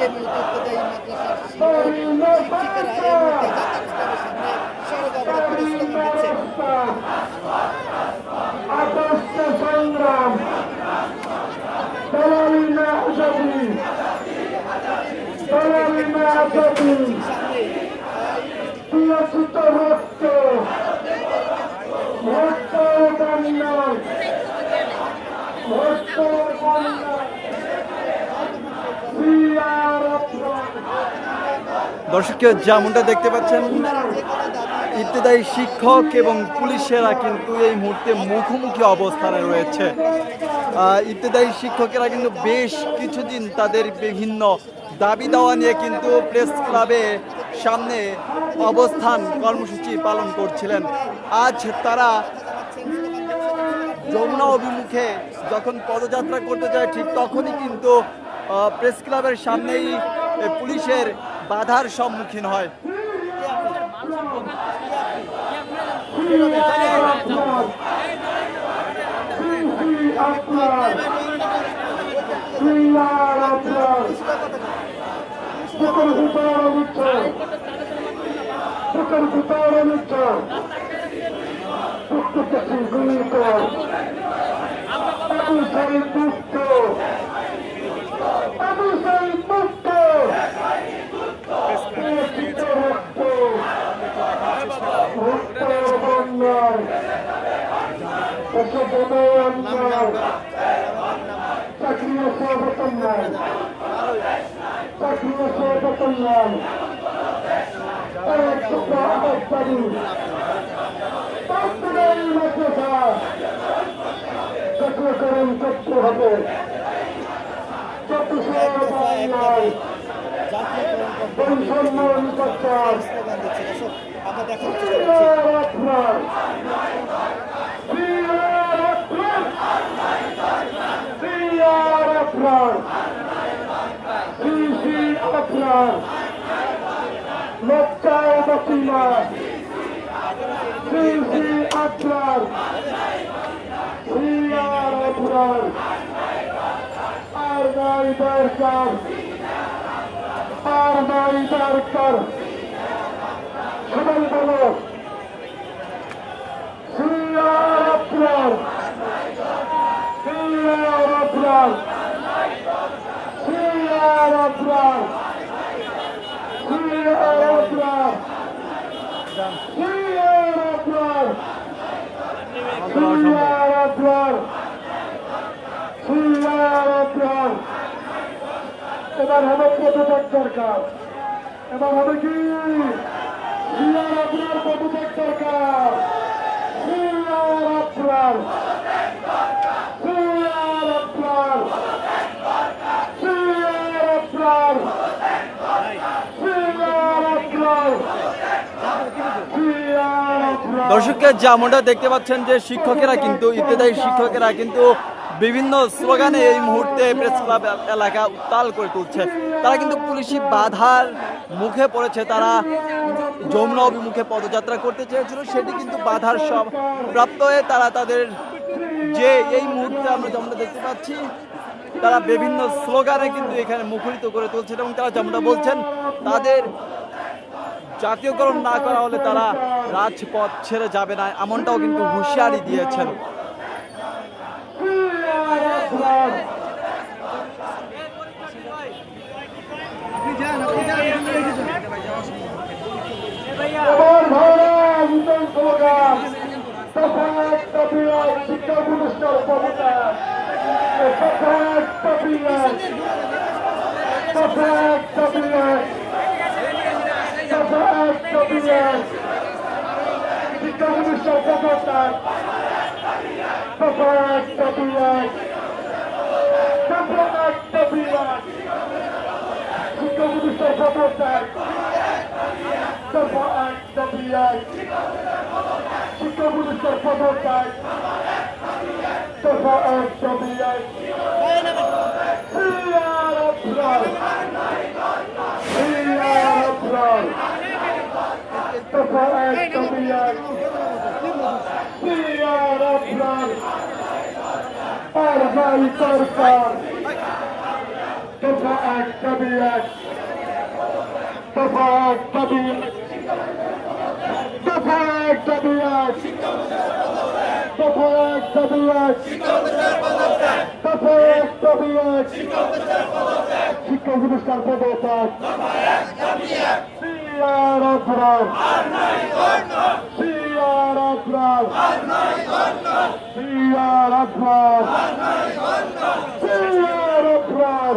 এই মুহূর্তে উত্তরদায়ী মাদ্রাসার শিক্ষক শিক্ষিকারা এই মুহূর্তে জাতীয় ইসলামের সামনে সড়ক অবরোধ বন্যায় বিয়ার অপরাধ দর্শককে যেমনটা দেখতে পাচ্ছেন ইত্তেদায়ী শিক্ষক এবং পুলিশেরা কিন্তু এই মুহূর্তে মুখোমুখি অবস্থানে রয়েছে। ইত্তেদায়ী শিক্ষকেরা কিন্তু বেশ কিছুদিন তাদের বিভিন্ন দাবি দেওয়া নিয়ে কিন্তু প্রেস ক্লাবে সামনে অবস্থান কর্মসূচি পালন করছিলেন। আজ তারা যমুনা অভিমুখে যখন পদযাত্রা করতে যায়, ঠিক তখনই কিন্তু প্রেস ক্লাবের সামনেই পুলিশের বাধার সম্মুখীন হয়। বিয়ার অপরাধ বুকের ভিতরে নিচ্ছে বুকের ভিতরে নিচ্ছে প্রত্যেকটি গুলি কর আবু সাইদ মুক্ত আবু সাইদ মুক্ত প্রকৃত রক্ত রক্ত বন্যায় এসব অন্যায় চাকরিও সর্বতন নাই চাকরিও সর্বতন নাই এক টুকরা আবাসবাড়ি পাঁচটাই মাদ্রাসা চাকরিকরণ করতে হবে চতুর্থ অন্যায় জাতীয়করণ করতে বৈষম্য নির্বাচন স্লোগান দিচ্ছে দর্শক আমরা দেখার চেষ্টা করছি বিয়ার আপনার বিয়ার আপনার বিয়ার আপনার সিসি আপনার লজ্জায় বসিলা সিসি আপনার বিয়ার আপনার আর দরকার আর সবাই বলো সিয়ার আপনার সিয়ার আপনার সিয়ার আপনার সিয়ার আপনার সিয়ার আপনার সিয়ার আপনার সিয়ার আপনার এবার হবে পদত্যাগ দরকার এবার হবে কি সিয়ার আপনার পদত্যাগ দরকার সিয়ার আপনার যেমনটা দেখতে পাচ্ছেন যে শিক্ষকেরা কিন্তু, ইত্তেদায়ী শিক্ষকেরা কিন্তু বিভিন্ন স্লোগানে এই মুহূর্তে প্রেস ক্লাব এলাকা উত্তাল করে তুলছে। তারা কিন্তু পুলিশি বাধার মুখে পড়েছে। তারা যমুনা অভিমুখে পদযাত্রা করতে চেয়েছিল। সেটি কিন্তু বাধার সব প্রাপ্ত হয়ে তারা তাদের যে এই মুহূর্তে আমরা যেমনটা দেখতে পাচ্ছি, তারা বিভিন্ন স্লোগানে কিন্তু এখানে মুখরিত করে তুলছে এবং তারা যেমনটা বলছেন, তাদের জাতীয়করণ না করা হলে তারা রাজপথ ছেড়ে যাবে না, এমনটাও কিন্তু হুঁশিয়ারি দিয়েছেন আমার ভাইরা বিজন স্লোগান সফাক তবিয়ত শিক্ষা পুরস্কার উপভোক্তা সফাক তবিয়ত সফাক তবিয়ত সফাক তবিয়ত শিক্ষা পুরস্কার উপভোক্তা সফাক সফাক তবিয়ত শিক্ষা পুরস্কার উপভোক্তা সফাক তবিয়ত শিক্ষা পুরস্কার পদত্যাগ দফা এক দাবি এক দফা এক দাবি এক আর ভাই সরকার এক দাবি এক দফা এক দাবি দফা এক দাবি এক দফা এক দাবি এক দফা এক দাবি এক অপরাধ সিআর অপরাধ সিআর অপরাধ সিআর অপরাধ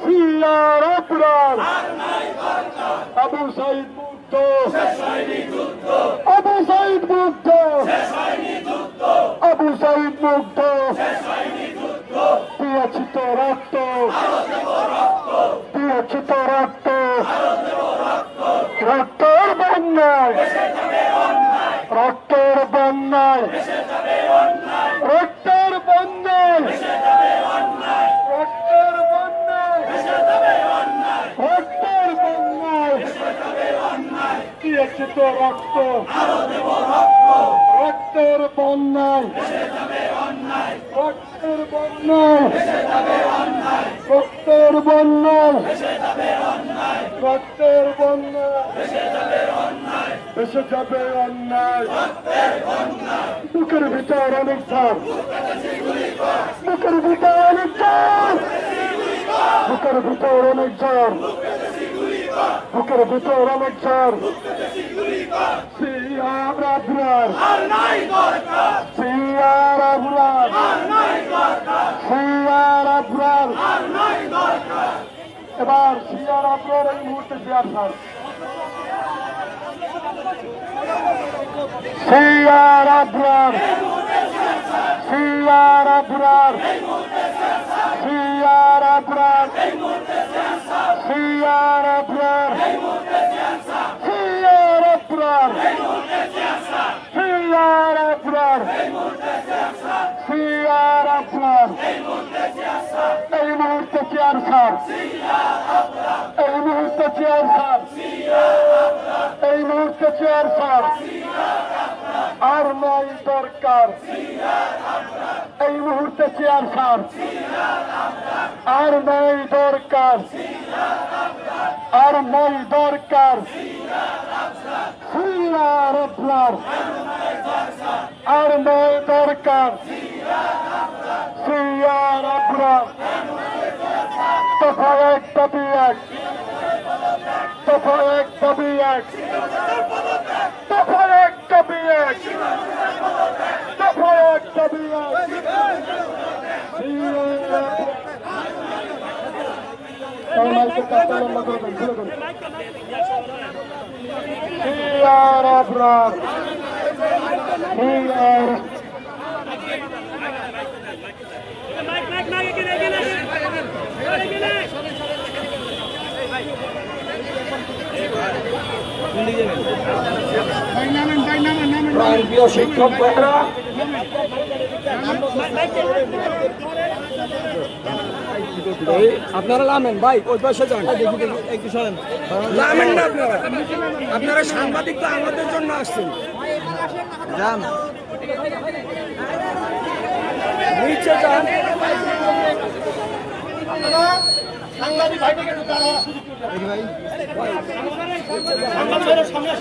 সিআর অপরাধ আবু সাইদ মুক্ত। আবু সাইদ মুক্ত। আবু সাইদ মুক্ত। দিয়েছিত রক্ত দিয়েছিত রক্ত রক্তের বন্যায় রক্তের বন্যায় রক্তের বন্যায় রক্তের বন্যায় রক্তের বন্যায় দিয়েছিত রক্ত। রক্তের বন্যায়। রক্তের বন্যায়। রক্তের বন্যায়। রক্তের বন্যায়। এসে যাবে অন্যায়। বুকের ভিতর অনেক ঝড় বুকের ভিতর অনেক ঝড় বুকের ভিতর অনেক ঝড় বুকের ভিতর অনেক ঝড় সিয়ার আবরার সিয়ার আবরার সিয়ার আবরার এবার সিয়ার আবরার এই মুহূর্তে সিয়ার স্যার সিয়ার আবরার সিয়ার আবরার সিয়ার আবরার সিয়ার আবরার সিয়ার আবরার সিয়ার আবরার সিয়ার আবরার এই মুহূর্তে চেয়ার স্যার। এই মুহূর্তে চেয়ার স্যার। এই মুহূর্তে চেয়ার স্যার। আর নয় দরকার। এই মুহূর্তে চেয়ার স্যার আর নয় দরকার। আর নয় দরকার। সিয়ার আপনার। আর নয় দরকার। সিয়ার আপনার। দফা এক দাবি এক। দফা এক দাবি এক। দফা এক দাবি এক। শিক্ষক আপনারা নামেন ভাই ওই পাশে যান একটু সরেন নামেন না আপনারা আপনারা সাংবাদিক তো আমাদের জন্য আসছেন যান নিচে যান দেখি ভাই কথা বলতেছি আপনারা শুনেন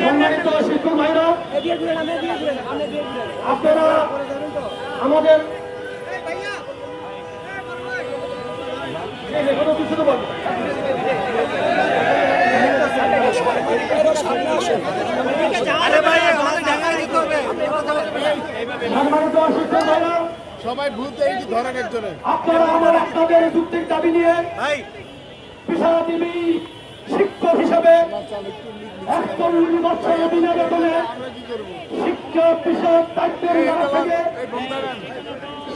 সম্মানিত শিক্ষক ভাইরা আপনারা আমাদের ভাইরা সবাই ভূত এই ধরেন একজনে। আপনারা আমার আপনাদের যুক্তির দাবি নিয়ে পেশাজীবী শিক্ষক হিসেবে একচল্লিশ বছর বিনা বেতনে শিক্ষা বিষয়ক দায়িত্বের জায়গা থেকে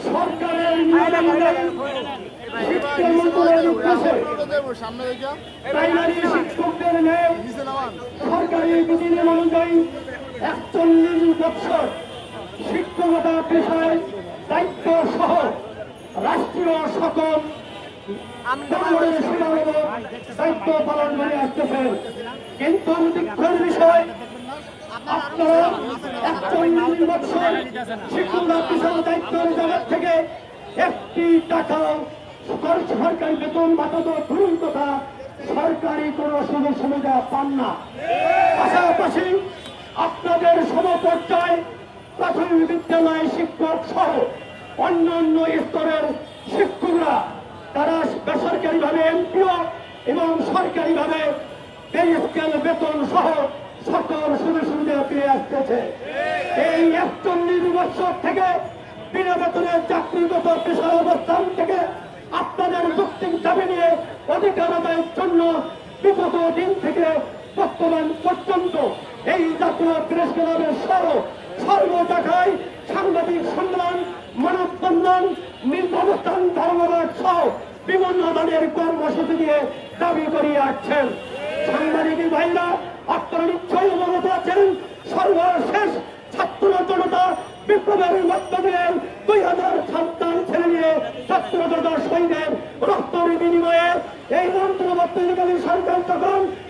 সরকারের শিক্ষা মন্ত্রণালয়ের উদ্দেশ্যে প্রাইমারি শিক্ষকদের সরকারি বিধিনিয়ম অনুযায়ী একচল্লিশ বছর শিক্ষকতা পেশায় দায়িত্ব সহ রাষ্ট্রীয় সকল দায়িত্ব পালন করে আসতেছেন। কিন্তু দুঃখের বিষয়, আপনারা একচল্লিশ বছর শিক্ষকতা পেশার দায়িত্বের জায়গা থেকে একটি টাকাও সরকারি বেতন ভাতা তো দূরের কথা সরকারি কোনো সুযোগ সুবিধা পান না। পাশাপাশি আপনাদের সমপর্যায় প্রাথমিক বিদ্যালয় শিক্ষক সহ অন্যান্য স্তরের শিক্ষকরা তারা বেসরকারিভাবে এমপিও এবং সরকারিভাবে পে স্কেল, বেতন সহ সকল সুযোগ সুবিধা পেয়ে আসতেছে। এই একচল্লিশ বছর থেকে বিনা বেতনের চাকরিগত পেশার অবস্থান থেকে আপনাদের যুক্তি দাবি নিয়ে অধিকার আদায়ের জন্য বিগত দিন থেকে বর্তমান পর্যন্ত এই জাতীয় প্রেস ক্লাবের সহ সর্ব জায়গায় সাংবাদিক সম্মেলন মানববন্ধন নির্বাচন ধর্মঘট সহ বিভিন্ন ধরনের কর্মসূচি দিয়ে দাবি করিয়ে আসছেন। সাংবাদিক ভাইরা, আপনারা নিশ্চয়ই অবগত আছেন, সর্বশেষ ছাত্র জনতা বিপ্লবের মধ্য দিয়ে দুই হাজার সন্তান ছেলে নিয়ে ছাত্র জনতা সৈন্যের রক্তের বিনিময়ে এই অন্তর্বর্তীকালীন সরকার তখন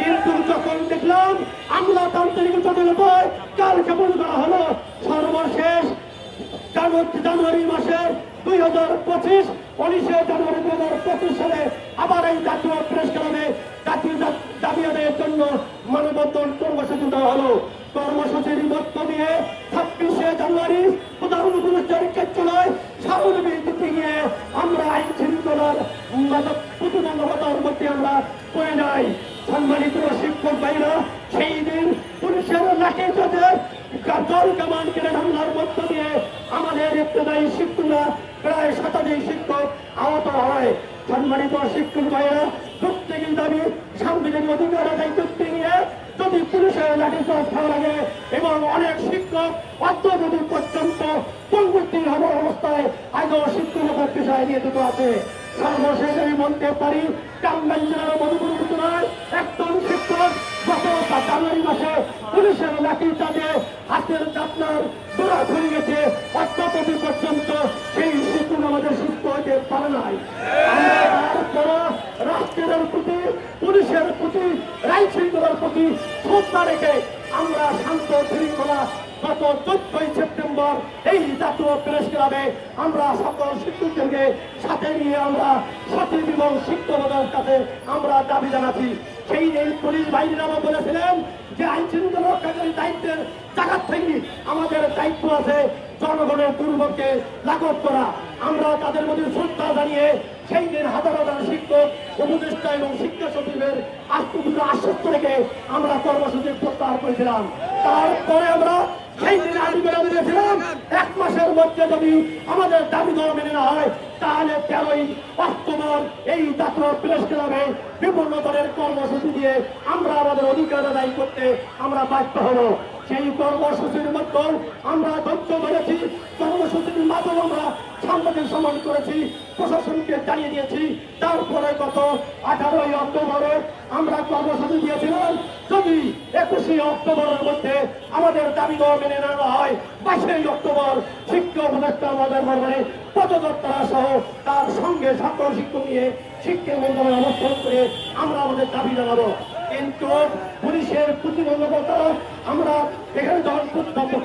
কিন্তু যখন দেখলাম আমলাতান্ত্রিক জটিল বই কাল কেমন করা হলো, সর্বশেষ জানুয়ারি মাসের দুই হাজার পঁচিশ, উনিশে জানুয়ারি দুই হাজার পঁচিশ সালে আবার এই জাতীয় প্রেস ক্লাবে জাতীয় দাবি আদায়ের জন্য মানববন্ধন কর্মসূচি দেওয়া হলো। কর্মসূচির মধ্য দিয়ে ছাব্বিশে জানুয়ারি প্রধান উপদেষ্টার কার্যালয় সামনে দিতে গিয়ে আমরা আইন শৃঙ্খলার প্রতিবন্ধকতার মধ্যে আমরা পড়ে যাই। সম্মানিত শিক্ষক ভাইরা, সেই দিন পুলিশের লাঠি চার্জে জল কামান কেড়ে হামলার মধ্য দিয়ে আমাদের ইত্যাদি শিক্ষকরা প্রায় শতাধিক শিক্ষক আহত হয়। সম্মানিত শিক্ষক ভাইয়েরা প্রত্যেকের দাবি, সাংবিধানিক অধিকার আদায় করতে গিয়ে যদি পুলিশের লাঠি চার্জ লাগে এবং অনেক শিক্ষক অদ্যবধি পর্যন্ত পঙ্গুত্তি হবার অবস্থায় আজও শিক্ষকতার পেশায় নিয়ে নিয়োজিত আছে সর্বশেষ আমি বলতে পারি। টাঙ্গাইল জেলার মধুপুর উপজেলায় একজন শিক্ষক গত জানুয়ারি মাসে পুলিশের লাঠি চাঁদে হাতের আপনার দোড়া খুলে গেছে। অদ্যপতি পর্যন্ত সেই শিক্ষক আমাদের সুস্থ হতে পারে নাই। আমরা তারপরও রাষ্ট্রের প্রতি, পুলিশের প্রতি রাইট শৃঙ্খলার প্রতি শ্রদ্ধা রেখে আমরা শান্ত, শৃঙ্খলা গত চোদ্দই সেপ্টেম্বর এই জাতীয় প্রেস ক্লাবে আমরা সকল শিক্ষকদেরকে সাথে নিয়ে আমরা সচিব এবং শিক্ষকদের কাছে আমরা দাবি জানাচ্ছি। সেই এই পুলিশ বাহিনীরা বলেছিলেন যে আইন শৃঙ্খলা রক্ষাকারী দায়িত্বের জায়গার থেকে আমাদের দায়িত্ব আছে জনগণের দুর্ভোগকে লাঘব করা। আমরা তাদের মধ্যে শ্রদ্ধা জানিয়ে সেই দিন হাজার হাজার শিক্ষক, উপদেষ্টা এবং শিক্ষা সচিবের আত্মবিশ্বাস আশ্বস্ত রেখে আমরা কর্মসূচি প্রত্যাহার করেছিলাম। তারপরে আমরা সেই দিন আন্দোলন দিয়েছিলাম এক মাসের মধ্যে যদি আমাদের দাবি দেওয়া মেনে না হয়, তাহলে তেরোই অক্টোবর এই জাতীয় প্রেস ক্লাবে বিভিন্ন ধরনের কর্মসূচি দিয়ে আমরা আমাদের অধিকার আদায় করতে আমরা বাধ্য হব। সেই কর্মসূচির মধ্যেও আমরা ধৈর্য ধরেছি। কর্মসূচির মাধ্যমে আমরা সাংবাদিক সম্মান করেছি, প্রশাসনকে জানিয়ে দিয়েছি। তারপরে গত আঠারোই অক্টোবরে আমরা কর্মসূচি দিয়েছিলাম, যদি একুশে অক্টোবরের মধ্যে আমাদের দাবি মেনে নেওয়া হয় বাইশে অক্টোবর শিক্ষা উপদেষ্টা আমাদের মানে পদযাত্রা সহ তার সঙ্গে ছাত্র শিক্ষক নিয়ে শিক্ষা মন্ত্রণালয় অবস্থান করে আমরা আমাদের দাবি জানাব। কিন্তু পুলিশের প্রতিবন্ধকতা, আমরা এখানে যখন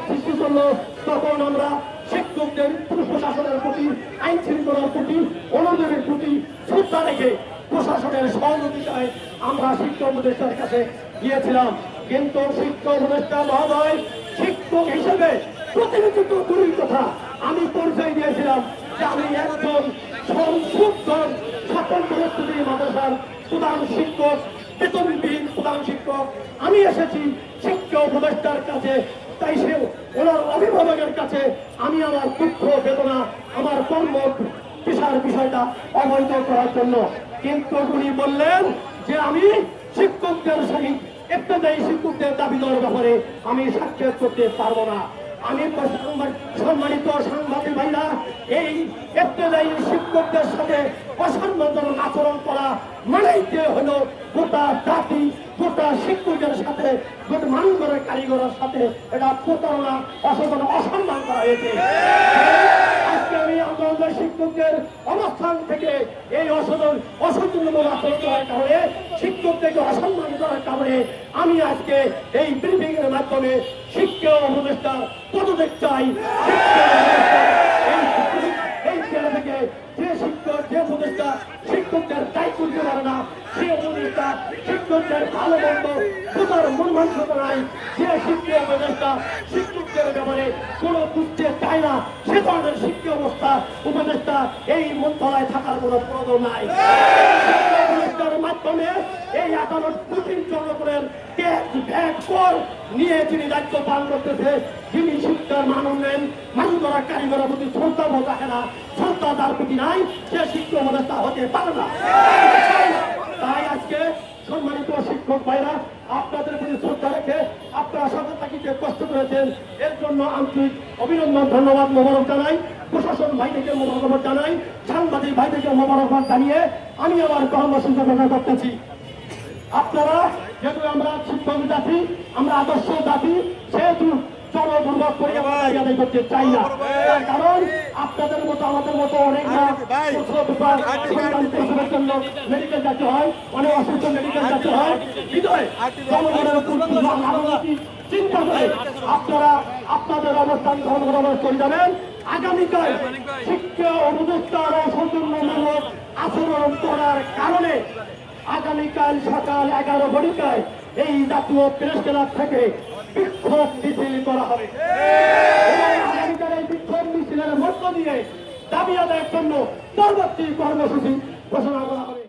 সৃষ্টি করল, তখন আমরা শিক্ষকদের প্রশাসনের প্রতি, আইন শৃঙ্খলার প্রতি অনুদানের প্রতি শ্রদ্ধা রেখে প্রশাসনের সহযোগিতায় আমরা শিক্ষক উপদেষ্টার কাছে গিয়েছিলাম। কিন্তু শিক্ষক উপদেষ্টা মহোদয়, শিক্ষক হিসেবে প্রতিনিধিত্ব দূরের কথা আমি পরিচয় দিয়েছিলাম যে আমি একজন সংশোধন সকল বৃহস্পতি মাদ্রাসার প্রধান শিক্ষক, বেতনবিহীন প্রধান শিক্ষক। আমি এসেছি শিক্ষক উপদেষ্টার কাছে তাই সে ওনার অভিভাবকের কাছে আমি আমার দুঃখ, বেদনা, আমার কর্ম পেশার বিষয়টা অবৈধ করার জন্য। কিন্তু উনি বললেন যে আমি শিক্ষকদের সহিত ইত্যাদি শিক্ষকদের দাবি দেওয়ার ব্যাপারে আমি সাক্ষাৎ করতে পারব না। আমি সম্মানিত সাংবাদিক ভাইরা, এই ইত্যাদি শিক্ষকদের সাথে অসম্মানজনক আচরণ করা মানেই হলো গোটা জাতি, গোটা শিক্ষকের সাথে, গোটা মানুষের কারিগরের সাথে এটা প্রতারণা অসম্মান অসম্মান করা হয়েছে। আজকে শিক্ষকদের অবস্থান থেকে এই অসদন অসচেতনমূলক শিক্ষকদেরকে অসম্মান করার কারণে আমি আজকে এই ব্রিফিং এর মাধ্যমে শিক্ষা উপদেষ্টা পদত্যাগ চাই। শিক্ষকদের ভালো মন্দ কোথার মানসিকতা নাই। যে শিক্ষা উপদেষ্টা শিক্ষকদের ব্যাপারে কোনো বুঝতে চায় না, সে ধরনের শিক্ষা অবস্থা উপদেষ্টা এই মন্ত্রণালয়ে থাকার কোনো প্রয়োজন নাই। মাধ্যমে এই আদালত কর নিয়ে যিনি দায়িত্ব পালন করতেছে, যিনি শিক্ষার মান উন্নয়ন মানুষ কারিগরের প্রতি শ্রদ্ধা বোধ রাখে না শ্রদ্ধা তার প্রতি নাই, সে শিক্ষা উপদেষ্টা হতে পারে না। তাই আজকে সম্মানিত শিক্ষক ভাইরা, আপনাদের প্রতি শ্রদ্ধা রেখে আপনারা সকল তাকিতে কষ্ট করেছেন এর জন্য আন্তরিক অভিনন্দন, ধন্যবাদ, মোবারক জানাই। প্রশাসন ভাইদেরকে মোবারকবাদ জানাই, সাংবাদিক ভাইদেরকে মোবারকবাদ জানিয়ে আমি আমার কর্মসূচি ঘোষণা করতেছি। আপনারা, যেহেতু আমরা শিক্ষক জাতি, আমরা আদর্শ জাতি, সেহেতু জনদুর্ভোগ করে আদায় করতে চাই না। তার কারণ আপনাদের মতো আমাদের মতো অনেক প্রসবের জন্য মেডিকেল যাতে হয় অনেক অসুস্থ মেডিকেল যাতে হয়। হৃদয় জনগণের চিন্তা করে আপনারা আপনাদের অবস্থান গ্রহণ করার করে যাবেন। আগামীকাল শিক্ষা ও সৌজন্যমূলক আচরণ করার কারণে আগামীকাল সকাল এগারো ঘটিকায় এই জাতীয় প্রেস ক্লাব থেকে বিক্ষোভ মিছিল করা হবে। আগামীকাল এই বিক্ষোভ মিছিলের মধ্য দিয়ে দাবি আদায়ের জন্য পরবর্তী কর্মসূচি ঘোষণা করা হবে।